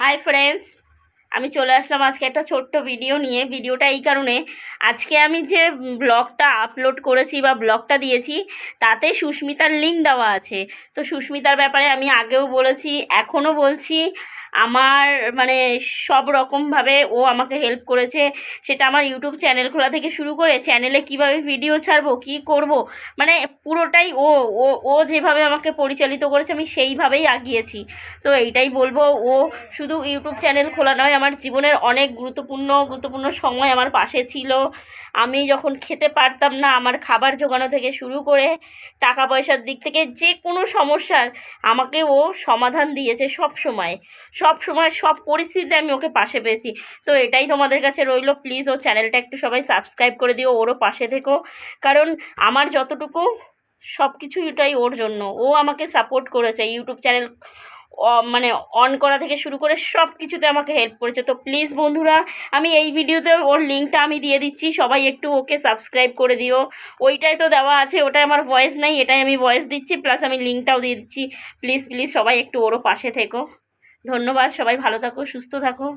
Hi friends আমি চলে আসলাম আজকে একটা ছোট্ট ভিডিও নিয়ে। ভিডিওটা এই কারণে, আজকে আমি যে ব্লগটা আপলোড করেছি বা ব্লগটা দিয়েছি, তাতে সুস্মিতার লিঙ্ক দেওয়া আছে। তো সুস্মিতার ব্যাপারে আমি আগেও বলেছি, এখনও বলছি। আমার মানে সব রকমভাবে ও আমাকে হেল্প করেছে। সেটা আমার ইউটিউব চ্যানেল খোলা থেকে শুরু করে চ্যানেলে কীভাবে ভিডিও ছাড়বো, কি করব মানে পুরোটাই ও ও ও যেভাবে আমাকে পরিচালিত করেছে আমি সেইভাবেই আগিয়েছি। তো এইটাই বলব, ও শুধু ইউটিউব চ্যানেল খোলা নয়, আমার জীবনের অনেক গুরুত্বপূর্ণ গুরুত্বপূর্ণ সময় আমার পাশে ছিল। আমি যখন খেতে পারতাম না, আমার খাবার জোগানো থেকে শুরু করে টাকা পয়সার দিক থেকে যে কোনো সমস্যার আমাকে ও সমাধান দিয়েছে সব সময়। সব সময় সব পরিস্থিতিতে আমি ওকে পাশে পেয়েছি। তো এটাই তোমাদের কাছে রইল। প্লিজ ও চ্যানেলটা একটু সবাই সাবস্ক্রাইব করে দিও, ওরও পাশে থেকো। কারণ আমার যতটুকু সব কিছুটাই ওর জন্য। ও আমাকে সাপোর্ট করেছে। ইউটিউব চ্যানেল মানে অন করা থেকে শুরু করে সব কিছুতে আমাকে হেল্প করেছে। তো প্লিজ বন্ধুরা, আমি এই ভিডিওতে ওর লিঙ্কটা আমি দিয়ে দিচ্ছি। সবাই একটু ওকে সাবস্ক্রাইব করে দিও। ওইটাই তো দেওয়া আছে, ওটাই আমার ভয়েস নাই, এটাই আমি ভয়েস দিচ্ছি প্লাস আমি লিঙ্কটাও দিয়ে দিচ্ছি। প্লিজ প্লিজ সবাই একটু ওরও পাশে থেকো। ধন্যবাদ, সবাই ভালো থাকো, সুস্থ থাকো।